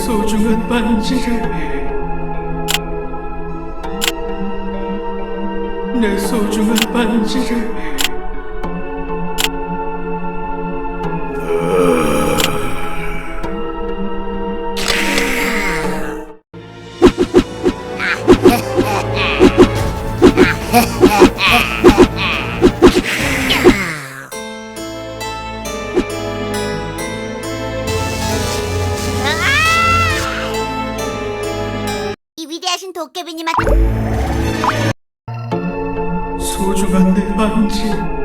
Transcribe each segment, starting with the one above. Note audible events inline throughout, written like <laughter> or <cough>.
내 소중한 반지를 내 소중한 반지를 이 위대하신 도깨비님한테 소중한 내 반지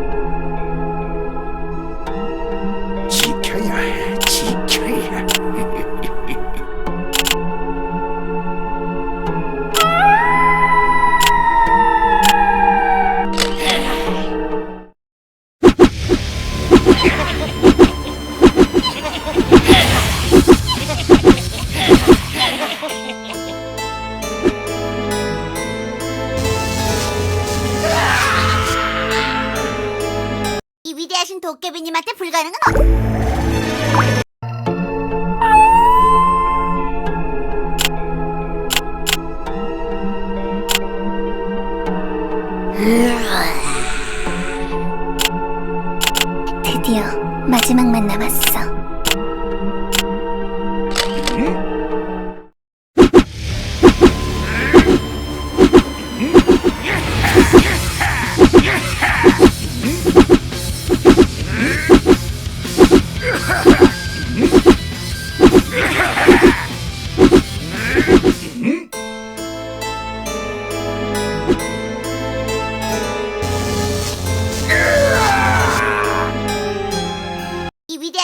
이 위대하신 도깨비님한테 불가능은 없. 드디어 마지막만 남았어.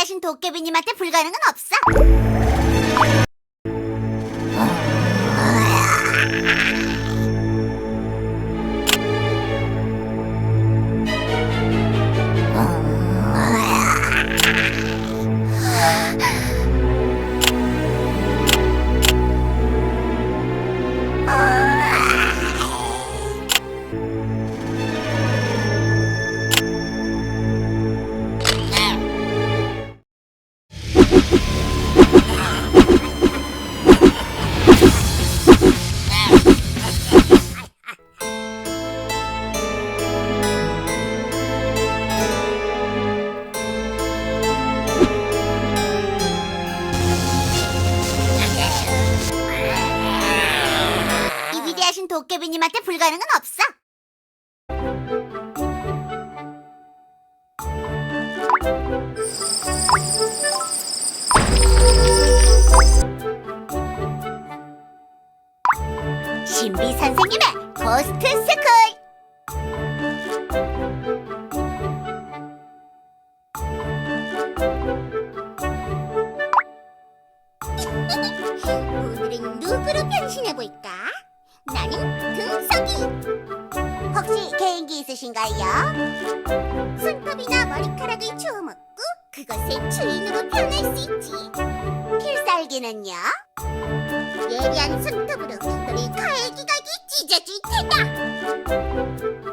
대하신 도깨비님한테 불가능은 없어. 도깨비님한테 불가능은 없어. 신비 선생님의 고스트 스쿨. <laughs> 오늘은 누구로 변신해 볼까? 나는 등석이. 혹시 개인기 있으신가요? 손톱이나 머리카락을 주워 먹고 그것의 주인으로 변할 수 있지. 필살기는요? 예리한 손톱으로 너를 갈기갈기 찢어줄 테다.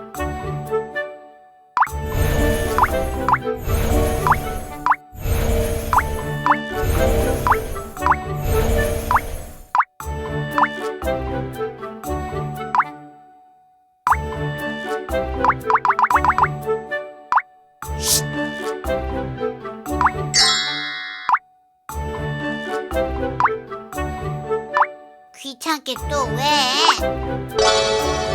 귀찮게 또 왜?